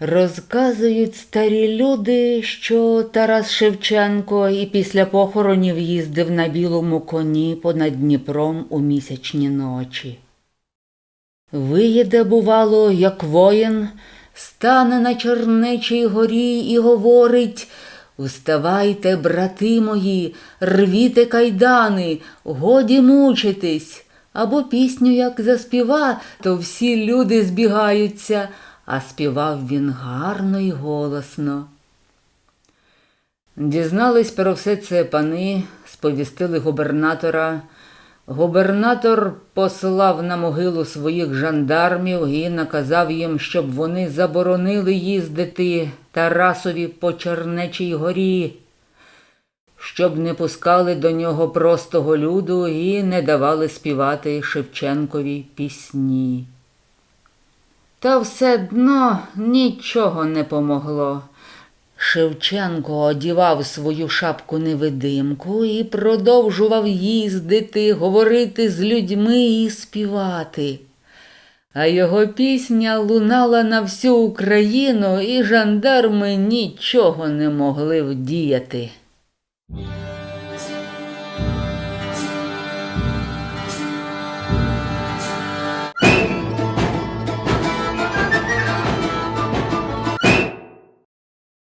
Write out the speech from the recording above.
Розказують старі люди, що Тарас Шевченко і після похоронів їздив на білому коні понад Дніпром у місячні ночі. Виїде, бувало, як воїн, стане на Чернечій горі і говорить Уставайте, брати мої, рвіте кайдани, годі мучитись. Або пісню як заспіва, то всі люди збігаються, а співав він гарно й голосно. Дізнались про все це пани, сповістили губернатора. Губернатор послав на могилу своїх жандармів і наказав їм, щоб вони заборонили їздити Тарасові по Чернечій горі, щоб не пускали до нього простого люду і не давали співати Шевченкові пісні. Та все дно нічого не помогло. Шевченко одівав свою шапку невидимку і продовжував їздити, говорити з людьми і співати. А його пісня лунала на всю Україну, і жандарми нічого не могли вдіяти.